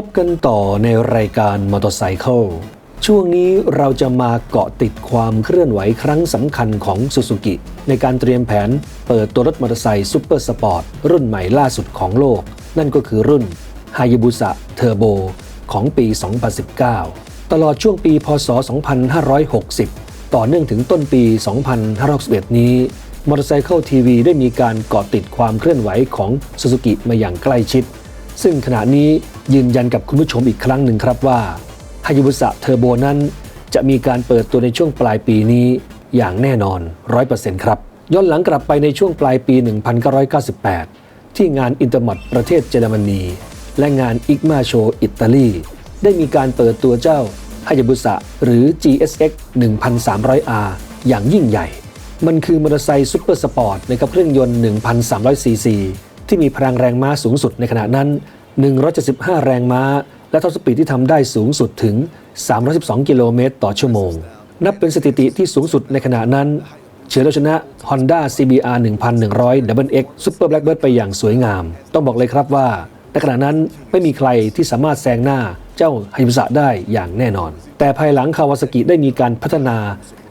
พบกันต่อในรายการมอเตอร์ไซค์ช่วงนี้เราจะมาเกาะติดความเคลื่อนไหวครั้งสำคัญของซูซูกิ ในการเตรียมแผนเปิดตัวรถมอเตอร์ไซค์ซูเปอร์สปอร์ตรุ่นใหม่ล่าสุดของโลก นั่นก็คือรุ่น h a y a b u s a Turbo ของปี 2019 ตลอดช่วงปีพศ 2560 ต่อเนื่องถึงต้นปี 2561 นี้มอเตอร์ไซค์ทีวีได้มีการเกาะติดความเคลื่อนไหวของซูซูกิมาอย่างใกล้ชิด ซึ่งขณะนี้ ยืนยันกับคุณผู้ชมอีกครั้งหนึ่งครับว่าฮายุบุสะเทอร์โบนั้น จะมีการเปิดตัวในช่วงปลายปีนี้อย่างแน่นอน 100%ครับ ย้อนหลังกลับไปในช่วงปลายปี 1998 ที่งานอินเตอร์มอดประเทศเยอรมนี และงานอิกมาโชอิตาลี ได้มีการเปิดตัวเจ้าฮายาบุสะหรือ GSX 1300R อย่างยิ่งใหญ่ มันคือมอเตอร์ไซค์ซูเปอร์สปอร์ตนะครับเครื่องยนต์ 1,300ซีซีที่มีพลังแรงม้าสูงสุดในขณะนั้น 175 แรงม้า และท็อปสปีดที่ทำได้สูงสุดถึง 312 กิโลเมตรต่อชั่วโมง นับเป็นสถิติที่สูงสุดในขณะนั้น เฉือนเอาชนะ Honda CBR 1100 Double X Super Blackbird ไปอย่างสวยงาม ต้องบอกเลยครับว่าในขณะนั้นไม่มีใครที่สามารถแซงหน้าเจ้าฮายุสะได้อย่างแน่นอน แต่ภายหลังคาวาซากิได้มีการพัฒนา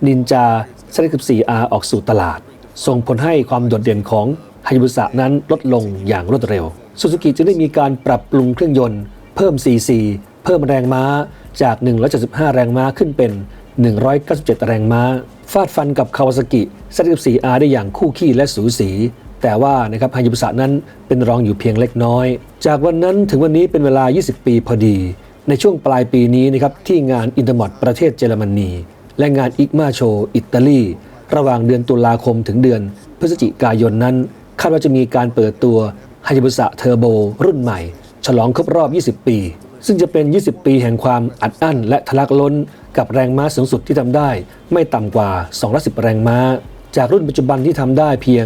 นินจา Z14R ออกสู่ตลาด ส่งผลให้ความโดดเด่นของ ฮายุสะนั้นลดลงอย่างรวดเร็วซูซูกิจึงได้มีการปรับปรุงเครื่องยนต์ เพิ่ม CC เพิ่มแรงม้าจาก 175 แรงม้าขึ้นเป็น 197 แรงม้า ฟาดฟันกับคาวาซากิ Z14R ได้อย่างคู่ขี้และสูสี แต่ว่านะครับฮายุบุสะนั้นเป็นรองอยู่เพียงเล็กน้อย จากวันนั้นถึงวันนี้เป็นเวลา 20 ปีพอดี ในช่วงปลายปีนี้นะครับที่งานอินเตอร์มอดประเทศเยอรมนี และงานอิกมาโชอิตาลี ระหว่างเดือนตุลาคมถึงเดือนพฤศจิกายนนั้น คาดว่าจะมีการเปิดตัวฮายาบุสะเทอร์โบรุ่นใหม่ ฉลองครบรอบ 20 ปี ซึ่งจะเป็น 20 ปีแห่งความอัดอั้นและทะลักล้น กับแรงม้าสูงสุดที่ทำได้ ไม่ต่ำกว่า 210 แรงม้า จากรุ่นปัจจุบันที่ทำได้เพียง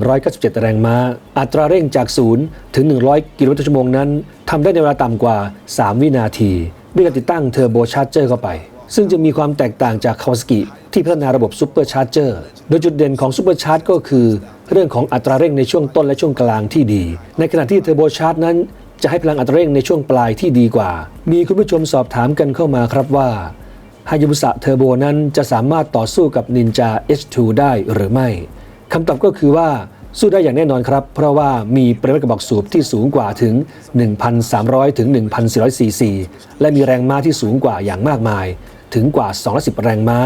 197 แรงม้า อัตราเร่งจาก 0 ถึง 100 กิโลเมตรต่อชั่วโมงนั้นทำได้ในเวลาต่ำกว่า 3 วินาที ด้วยการติดตั้งเทอร์โบชาร์เจอร์เข้าไป ซึ่งจะมีความแตกต่างจากคาวาสกิที่พัฒนาระบบซูเปอร์ชาร์เจอร์โดยจุดเด่นของซูเปอร์ชาร์จก็คือ เรื่องของอัตราเร่งในช่วงต้นและช่วงกลางที่ดี ในขณะที่เทอร์โบชาร์จนั้น จะให้พลังอัตราเร่งในช่วงปลายที่ดีกว่า มีคุณผู้ชมสอบถามกันเข้ามาครับว่าฮายาบุสะเทอร์โบนั้นจะสามารถต่อสู้กับ Ninja H2 ได้หรือไม่คำตอบก็คือว่าสู้ได้อย่างแน่นอนครับ เพราะว่ามีปริมาตรกระบอกสูบที่สูงกว่าถึง 1,300 ถึง 1,400ซีซี และมีแรงม้าที่สูงกว่าอย่างมากมาย ถึงกว่า 210 แรงม้า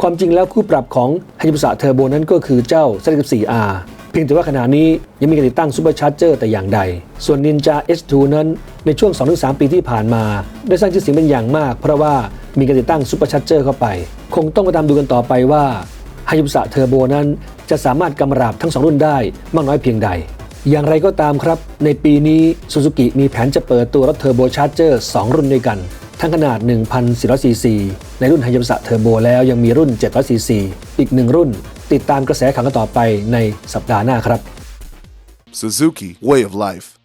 ความจริงแล้วคู่ปรับของฮายาบุสะเทอร์โบนั้นก็คือเจ้า Z14R เพียงแต่ว่าขณะนี้ยังมีการติดตั้งซูเปอร์ชาร์เจอร์แต่อย่างใด ส่วน Ninja H2 นั้นในช่วง 2-3 ปีที่ผ่านมา ได้สร้างชื่อเสียงเป็นอย่างมาก เพราะว่ามีการติดตั้งซูเปอร์ชาร์เจอร์เข้าไป คงต้องมาตามดูกันต่อไปว่าฮายุสะเทอร์โบนั้นจะสามารถกำราบทั้ง 2 รุ่นได้มากน้อยเพียงใด อย่างไรก็ตามครับ ในปีนี้ซูซูกิมีแผนจะเปิดตัวรถเทอร์โบชาร์เจอร์ 2 รุ่นด้วยกัน ทั้งขนาด 1,400 cc ในรุ่นไฮยมสะเทอร์โบแล้วยังมีรุ่น 700 cc อีกหนึ่งรุ่น ติดตามกระแสข่าวกันต่อไปในสัปดาห์หน้าครับ Suzuki Way of Life